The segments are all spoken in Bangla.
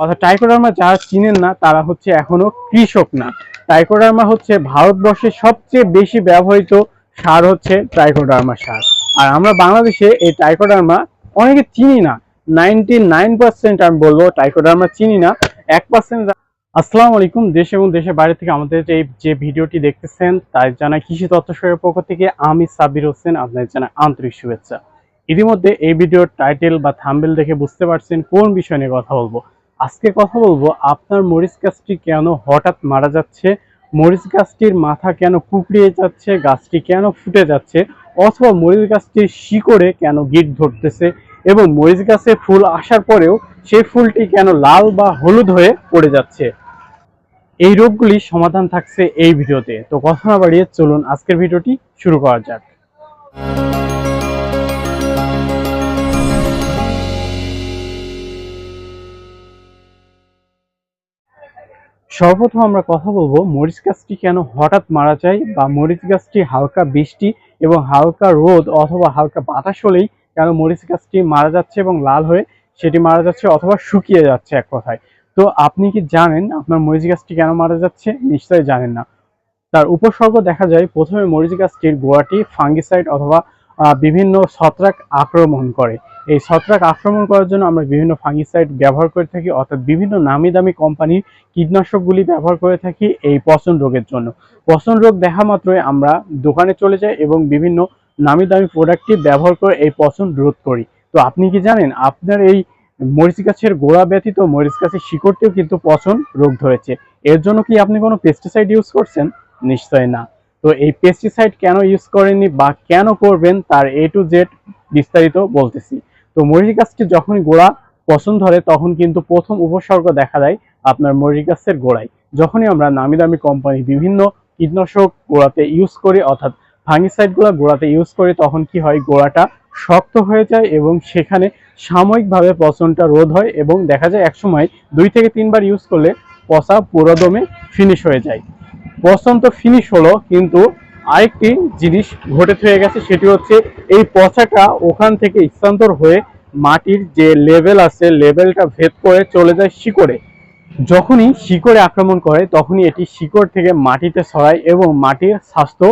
অর্থাৎ টাইকোডার্মা যারা চিনেন না, তারা হচ্ছে এখনও কৃষক না। টাইকোডার্মা হচ্ছে ভারতবর্ষের সবচেয়ে বেশি ব্যবহৃত সার হচ্ছে টাইকোডার্মা সার। আর আমরা বাংলাদেশে এই টাইকোডার্মা অনেকে চিনি না। নাইনটি নাইন পার্সেন্ট আমি বলব টাইকোডার্মা চিনি না। এক পার্সেন্ট আসসালামু আলাইকুম। দেশ এবং দেশের বাইরে থেকে আমাদের এই যে ভিডিওটি দেখতেছেন তাই জানাই কৃষি তথ্য সহায়ক পক্ষ থেকে আমি সাবির হোসেন, আপনাদের জানাই আন্তরিক শুভেচ্ছা। ইতিমধ্যে এই ভিডিওর টাইটেল বা থাম্বেল দেখে বুঝতে পারছেন কোন বিষয় নিয়ে কথা বলব। আজকে কথা বলব আপনার মরিচ গাছটি কেন হঠাৎ মারা যাচ্ছে? মরিচ গাছটির মাথা কেন কুকড়িয়ে যাচ্ছে? গাছটি কেন ফুটে যাচ্ছে? অথবা মরিচ গাছটির শিকড়ে কেন গিট ধরতেছে? এবং মরিচ গাছে ফুল আসার পরেও সেই ফুলটি কেন লাল বা হলুদ হয়ে পড়ে যাচ্ছে? এই রোগগুলির সমাধান থাকছে এই ভিডিওতে। তো কথা না বাড়িয়ে চলুন আজকের ভিডিওটি শুরু করা যাক। সর্বপ্রথম আমরা কথা বলব মরিচ গাছটি কেন হঠাৎ মারা যায় বা মরিচ গাছটি হালকা বৃষ্টি এবং হালকা রোদ অথবা হালকা বাতাস হলেই কেন মরিচ গাছটি মারা যাচ্ছে এবং লাল হয়ে সেটি মারা যাচ্ছে অথবা শুকিয়ে যাচ্ছে এক কথায়? তো আপনি কি জানেন আপনার মরিচ গাছটি কেন মারা যাচ্ছে? নিশ্চয়ই জানেন না। তার উপসর্গ দেখা যায় প্রথমে মরিচ গাছটির গোড়াটি ফাঙ্গিসাইড অথবা বিভিন্ন ছত্রাক আক্রমণ করে। এই ছত্রাক আক্রমণ করার জন্য আমরা বিভিন্ন ফাঙ্গিসাইড ব্যবহার করে থাকি, অর্থাৎ বিভিন্ন নামি দামি কোম্পানির কীটনাশকগুলি ব্যবহার করে থাকি এই পচন রোগের জন্য। পচন রোগ দেখা মাত্রই আমরা দোকানে চলে যাই এবং বিভিন্ন নামি দামি প্রোডাক্টটি ব্যবহার করে এই পচন রোধ করি। তো আপনি কি জানেন, আপনার এই মরিচ গাছের গোড়া ব্যতীত মরিচ গাছের শিকড়টিও কিন্তু পচন রোগ ধরেছে। এর জন্য কি আপনি কোনো পেস্টিসাইড ইউজ করছেন? নিশ্চয় না। তো এই পেস্টিসাইড কেন ইউজ করেননি বা কেন করবেন, তার এ টু জেড বিস্তারিত বলতেছি। মরিচ গাছটি যখন গোড়া পছন্দ ধরে, তখন কিন্তু প্রথম উপসর্গ দেখা দেয় আপনার মরিচ গাছের গোড়ায়। যখনই আমরা নামি দামি কোম্পানি বিভিন্ন কীটনাশক গোড়াতে ইউজ করি, অর্থাৎ ফাঙ্গিসাইডগুলো গোড়াতে ইউজ করি, তখন কি হয়, গোড়াটা শক্ত হয়ে যায় এবং সেখানে সাময়িকভাবে পচনটা রোধ হয় এবং দেখা যায় একসময় দুই থেকে তিনবার ইউজ করলে পচা পুরোদমে ফিনিশ হয়ে যায়। পচন তো ফিনিশ হলো, কিন্তু আরেকটি জিনিস ঘটে হয়ে গেছে, সেটি হচ্ছে এই পচাটা ওখান থেকে স্থানান্তর হয়ে মাটির যে লেভেল আছে লেভেলটা ভেদ করে চলে যায় শিকড়ে। যখনই শিকড়ে আক্রমণ করে, তখনই এটি শিকড় থেকে মাটিতে ছড়ায় এবং মাটির স্বাস্থ্য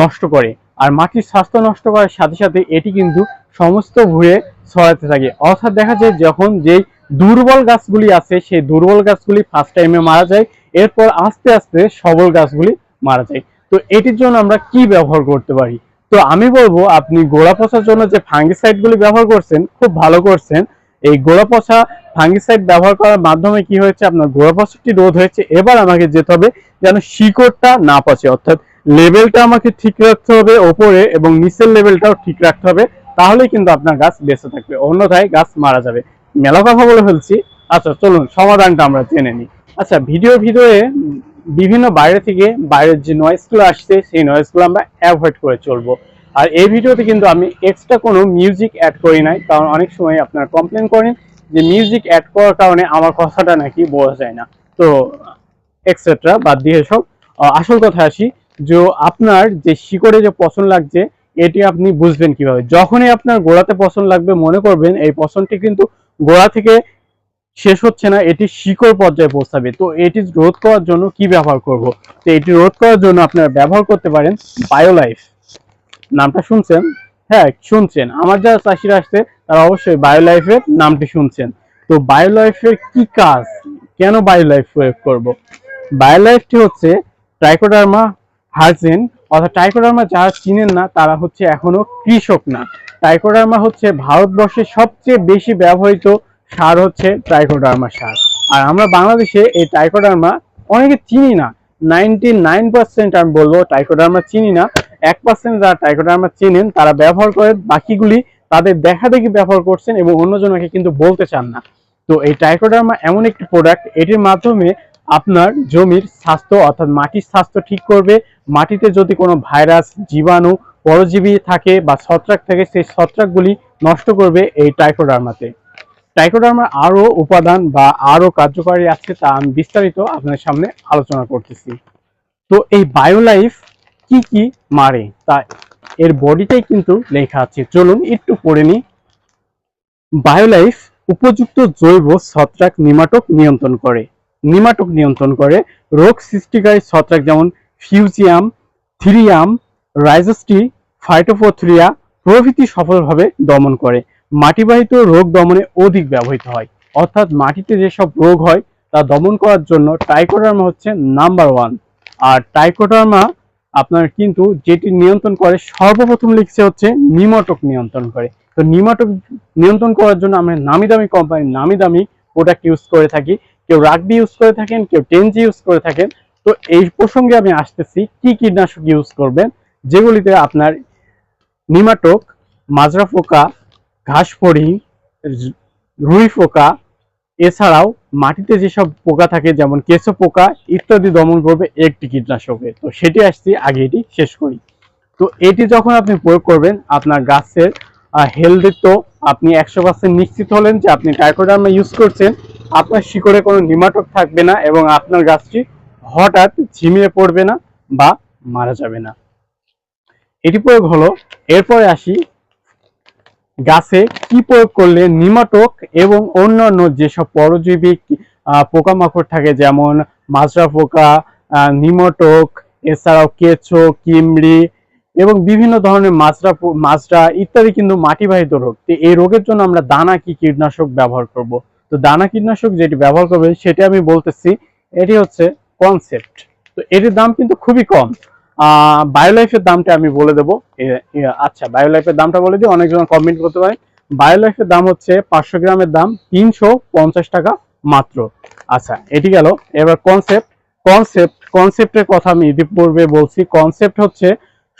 নষ্ট করে। আর মাটির স্বাস্থ্য নষ্ট করার সাথে সাথে এটি কিন্তু সমস্ত ভুঁয়ে ছড়াতে থাকে। অর্থাৎ দেখা যায় যখন যেই দুর্বল গাছগুলি আছে, সেই দুর্বল গাছগুলি ফার্স্ট টাইমে মারা যায়, এরপর আস্তে আস্তে সবল গাছগুলি মারা যায়। তো এটির জন্য আমরা কি ব্যবহার করতে পারি? তো আমি বলব, আপনি গোড়া পচার জন্য যে ফাঙ্গিসাইড গুলি ব্যবহার করছেন, খুব ভালো করছেন। এই গোড়া পচা ফাঙ্গিসাইড ব্যবহার করার মাধ্যমে কি হয়েছে? আপনার গোড়া পচাটি রোধ হয়েছে। এবার আমাকে যেতে হবে যেন শিকড়টা না পচে। অর্থাৎ লেভেলটা আমাকে ঠিক রাখতে হবে ওপরে এবং নিচের লেভেলটাও ঠিক রাখতে হবে। তাহলেই কিন্তু আপনার গাছ বেঁচে থাকবে। অন্যথায় গাছ মারা যাবে। মেলা কথা বলে ফেলছি। আচ্ছা চলুন, সমাধানটা আমরা জেনে নিই। আচ্ছা ভিডিও ভিডিওয়ে বিভিন্ন বাইরে থেকে বাইরের যে নয়েজগুলো আসছে, সেই নয়েজগুলো আমরা অ্যাভয়েড করে চলবো। আর এই ভিডিওতে কিন্তু আমি এক্সট্রা কোনো মিউজিক অ্যাড করি নাই, কারণ অনেক সময় আপনারা কমপ্লেন করেন যে মিউজিক অ্যাড করার কারণে আমার কথাটা নাকি বোঝা যায় না। তো এক্সেট্রা বাদ দিয়ে সব। আসল কথা আসি, যে আপনার যে শিকড়ে যে পছন্দ লাগছে, এটি আপনি বুঝবেন কীভাবে। যখনই আপনার গোড়াতে পছন্দ লাগবে, মনে করবেন এই পছন্দটি কিন্তু গোড়া থেকে শেষ হচ্ছে না, এটি শিকড় পর্যায়ে পৌঁছাবে। তো এটি রোধ করার জন্য কি ব্যবহার করব? তো এটি রোধ করার জন্য আপনারা ব্যবহার করতে পারেন বায়োলাইফ নামটা শুনছেন? হ্যাঁ শুনছেন। আমার যারা চাষিরা আসছে, তারা অবশ্যই বায়োলাইফের নামটি শুনছেন। তো বায়োলাইফের কি কাজ? কেন বায়োলাইফ প্রয়োগ করব? বায়োলাইফটি হচ্ছে ট্রাইকোডার্মা হার্জেন অর্থাৎ ট্রাইকোডার্মা যারা চিনেন না, তারা হচ্ছে এখনও কৃষক না। ট্রাইকোডার্মা হচ্ছে ভারতবর্ষের সবচেয়ে বেশি ব্যবহৃত সার হচ্ছে ট্রাইকোডার্মা সার। আর আমরা বাংলাদেশে এই ট্রাইকোডার্মা অনেকে চিনি না। নাইনটি নাইন পার্সেন্ট আমি বলব ট্রাইকোডার্মা চিনি না। এক পার্সেন্ট যারা ট্রাইকোডার্মা চিনেন, তারা ব্যবহার করে, বাকিগুলি তাদের দেখা দেখি ব্যবহার করছেন এবং অন্যজনকে কিন্তু বলতে চান না। তো এই ট্রাইকোডার্মা এমন একটি প্রোডাক্ট এটির মাধ্যমে আপনার জমির স্বাস্থ্য অর্থাৎ মাটির স্বাস্থ্য ঠিক করবে। মাটিতে যদি কোনো ভাইরাস, জীবাণু পরজীবী থাকে বা ছত্রাক থাকে, সেই ছত্রাকগুলি নষ্ট করবে এই ট্রাইকোডার্মাতে ট্রাইকোডার্মার আরও উপাদান বা আরও কার্যকারী আছে তা আমি বিস্তারিত আপনার সামনে আলোচনা করতেছি। তো এই বায়োলাইফ কি কি মারে? তা এর বডিতেই কিন্তু লেখা আছে। চলুন একটু পড়ে নিই। বায়োলাইফ উপযুক্ত জৈব ছত্রাক নিমাটক নিয়ন্ত্রণ করে। নিমাটক নিয়ন্ত্রণ করে রোগ সৃষ্টিকারী ছত্রাক যেমন ফিউজিয়াম, থিরিয়াম, রাইজোস্টি, ফাইটোফোথ্রিয়া প্রভৃতি সফলভাবে দমন করে। মাটিবাহিত রোগ দমনে অধিক ব্যবহৃত হয়। অর্থাৎ মাটিতে যেসব রোগ হয়, তা দমন করার জন্য টাইকোডার্মা হচ্ছে নাম্বার ওয়ান আর টাইকোডার্মা আপনার কিন্তু যেটি নিয়ন্ত্রণ করে, সর্বপ্রথম লিখছে হচ্ছে নিমটক নিয়ন্ত্রণ করে। তো নিমটক নিয়ন্ত্রণ করার জন্য আমরা নামি দামি কোম্পানির নামি দামি প্রোডাক্ট ইউজ করে থাকি। কেউ রাগবি ইউজ করে থাকেন, কেউ টেনজি ইউজ করে থাকেন। তো এই প্রসঙ্গে আমি আসতেছি, কি কীটনাশক ইউজ করবেন? যেগুলিতে আপনার নিমাটক, মাজরা পোকা ঘাস ফড়িং রুই পোকা, এছাড়াও মাটিতে যেসব পোকা থাকে, যেমন কেঁচো পোকা ইত্যাদি দমন করবে একটি কীটনাশকে। তো সেটি আসছি, আগে এটি শেষ করি। তো এটি যখন আপনি প্রয়োগ করবেন, আপনার গাছের হেলদি তো আপনি একশো পার্সেন্ট নিশ্চিত হলেন যে আপনি টাইকোডার্মা ইউজ করছেন, আপনার শিকড়ে কোনো নিমাটক থাকবে না এবং আপনার গাছটি হঠাৎ ঝিমিয়ে পড়বে না বা মারা যাবে না। এটি প্রয়োগ হলো, এরপরে আসি গাছে কি প্রয়োগ করলে নিমাটক এবং অন্যান্য যেসব পরজীবী পোকামাকড় থাকে, যেমন মাজরা পোকা নিমটক, এছাড়াও কেঁচো, কিমড়ি এবং বিভিন্ন ধরনের মাছরা মাজরা ইত্যাদি কিন্তু মাটিবাহিত রোগ। তো এই রোগের জন্য আমরা দানা কি কীটনাশক ব্যবহার করব? তো দানা কীটনাশক যেটি ব্যবহার করবে সেটি আমি বলতেছি, এটি হচ্ছে কনসেপ্ট তো এটির দাম কিন্তু খুবই কম। বায়োলাইফের দামটা আমি বলে দেবো। আচ্ছা বায়োলাইফের দামটা বলে দিই অনেকজন কমেন্ট করতে পারে বায়োলাইফের দাম হচ্ছে পাঁচশো গ্রামের দাম তিনশো পঞ্চাশ টাকা মাত্র। আচ্ছা এটি গেল। এবার কনসেপ্ট কনসেপ্ট কনসেপ্টের কথা আমি ইতিপূর্বে বলছি। কনসেপ্ট হচ্ছে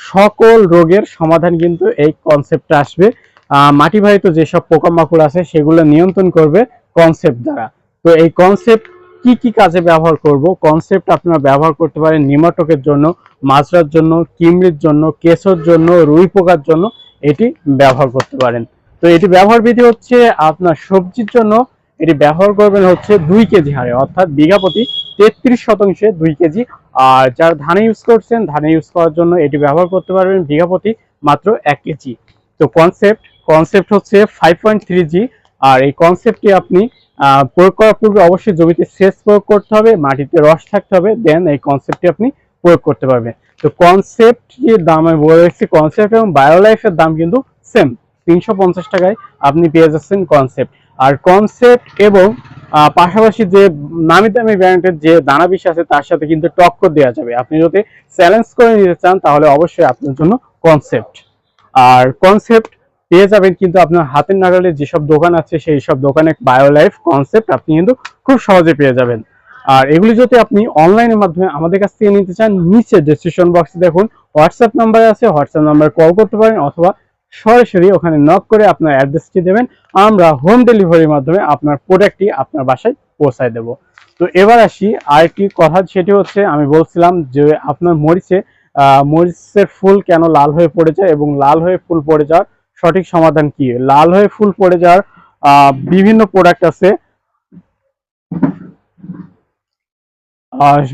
সকল রোগের সমাধান কিন্তু এই কনসেপ্টে আসবে। আহ, মাটিবাহিত যেসব পোকামাকড় আছে সেগুলো নিয়ন্ত্রণ করবে কনসেপ্ট দ্বারা। তো এই কনসেপ্ট কি কি কাজে ব্যবহার করব কনসেপ্ট আপনারা ব্যবহার করতে পারেন নিমাটকের জন্য মাজরার জন্য কিমড়ির জন্য কেঁচোর জন্য, রুই পোকার জন্য এটি ব্যবহার করতে পারেন। তো এটি ব্যবহার বিধি হচ্ছে আপনার সবজির জন্য এটি ব্যবহার করবেন হচ্ছে দুই কেজি হারে, অর্থাৎ বিঘা প্রতি তেত্রিশ শতাংশে দুই কেজি। আর যারা ধানে ইউজ করছেন, ধানে ইউজ করার জন্য এটি ব্যবহার করতে পারবেন বিঘা প্রতি মাত্র এক কেজি। তো কনসেপ্ট কনসেপ্ট হচ্ছে ফাইভ পয়েন্ট থ্রি জি আর এই কনসেপ্টটি আপনি প্রয়োগ করার পূর্বে অবশ্যই জমিতে সেচ প্রয়োগ করতে হবে, মাটিতে রস থাকতে হবে দেন এই কনসেপ্টটি আপনি প্রয়োগ করতে পারবেন। তো কনসেপ্ট যে দাম আমি বলে রাখছি কনসেপ্ট এবং বায়োলাইফের দাম কিন্তু সেম তিনশো পঞ্চাশ টাকায় আপনি পেয়ে যাচ্ছেন কনসেপ্ট আর কনসেপ্ট এবং পাশাপাশি যে নামি দামি ব্র্যান্ডের যে দানা বিষ আছে, তার সাথে কিন্তু টক্কর দেওয়া যাবে। আপনি যদি চ্যালেঞ্জ করে নিতে চান, তাহলে অবশ্যই আপনার জন্য কনসেপ্ট আর কনসেপ্ট পেয়ে যাবেন কিন্তু আপনার হাতের নাগালে যেসব দোকান আছে, সেই সব দোকানে বায়োলাইফ কনসেপ্ট আপনি কিন্তু খুব সহজে পেয়ে যাবেন। আর এগুলি যদি আপনি অনলাইনের মাধ্যমে আমাদের কাছ থেকে নিতে চান, নিচে ডেসক্রিপশন বক্সে দেখুন হোয়াটসঅ্যাপ নাম্বার আছে হোয়াটসঅ্যাপ নাম্বার কল করতে পারেন অথবা সরাসরি ওখানে নক করে আপনার অ্যাড্রেসটি দেবেন। আমরা হোম ডেলিভারির মাধ্যমে আপনার প্রোডাক্টটি আপনার বাসায় পৌঁছায় দেব। তো এবার আসি, আরেকটি কথা সেটি হচ্ছে, আমি বলছিলাম যে আপনার মরিচে মরিচের ফুল কেন লাল হয়ে পড়ে যায় এবং লাল হয়ে ফুল পড়ে যাওয়ার সঠিক সমাধান কি? লাল হয়ে ফুল পড়ে যাওয়ার বিভিন্ন প্রোডাক্ট আছে।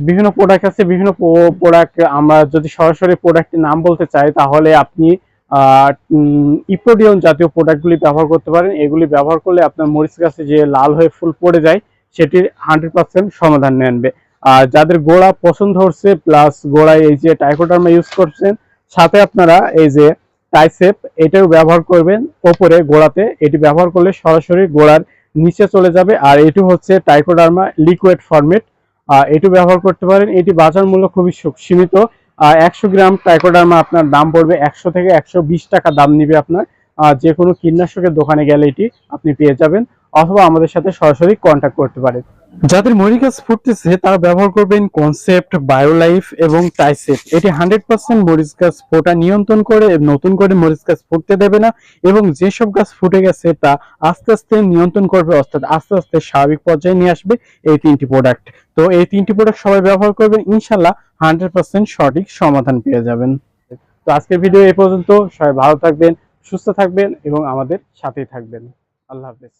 বিভিন্ন প্রোডাক্ট আছে, বিভিন্ন প্রোডাক্ট আমরা যদি সরাসরি প্রোডাক্টের নাম বলতে চাই, তাহলে আপনি ইপ্রোডিয়ন জাতীয় প্রোডাক্টগুলি ব্যবহার করতে পারেন। এগুলি ব্যবহার করলে আপনার মরিচ গাছে যে লাল হয়ে ফুল পড়ে যায়, সেটির হান্ড্রেড পার্সেন্ট সমাধান নেনবে আর যাদের গোড়া পছন্দ হচ্ছে প্লাস গোড়ায় এই যে টাইকোডার্মা ইউজ করছেন, সাথে আপনারা এই যে টাইসেপ এটাও ব্যবহার করবেন ওপরে গোড়াতে। এটি ব্যবহার করলে সরাসরি গোড়ার নিচে চলে যাবে। আর এটি হচ্ছে টাইকোডার্মা লিকুইড ফরমেট এটি ব্যবহার করতে পারেন, এটি বাজার মূল্য খুবই সীমিত। একশো গ্রাম টাইকোডার্মা আপনার দাম পড়বে একশো থেকে একশো বিশ টাকা দাম নিবে আপনার। যে কোনো কীটনাশকের দোকানে গেলে এটি আপনি পেয়ে যাবেন। অথবা আমাদের সাথে সরাসরি কন্ট্যাক্ট করতে পারেন। যাদের মরি গাছ ফুটতেছে, তারা ব্যবহার করবেন কনসেপ্ট বায়োলাইফ এবং টাইসেপ এটি হান্ড্রেড পার্সেন্ট মরিচ গাছ ফোটা নিয়ন্ত্রণ করে, নতুন করে মরিচ গাছ ফুটতে দেবে না এবং যেসব গাছ ফুটে গেছে, তা আস্তে আস্তে নিয়ন্ত্রণ করবে, অর্থাৎ আস্তে আস্তে স্বাভাবিক পর্যায়ে নিয়ে আসবে এই তিনটি প্রোডাক্ট তো এই তিনটি প্রোডাক্ট সবাই ব্যবহার করবেন ইনশাল্লাহ হান্ড্রেড পার্সেন্ট সঠিক সমাধান পেয়ে যাবেন। তো আজকের ভিডিও এই পর্যন্ত। সবাই ভালো থাকবেন, সুস্থ থাকবেন এবং আমাদের সাথেই থাকবেন। আল্লাহ হাফেজ।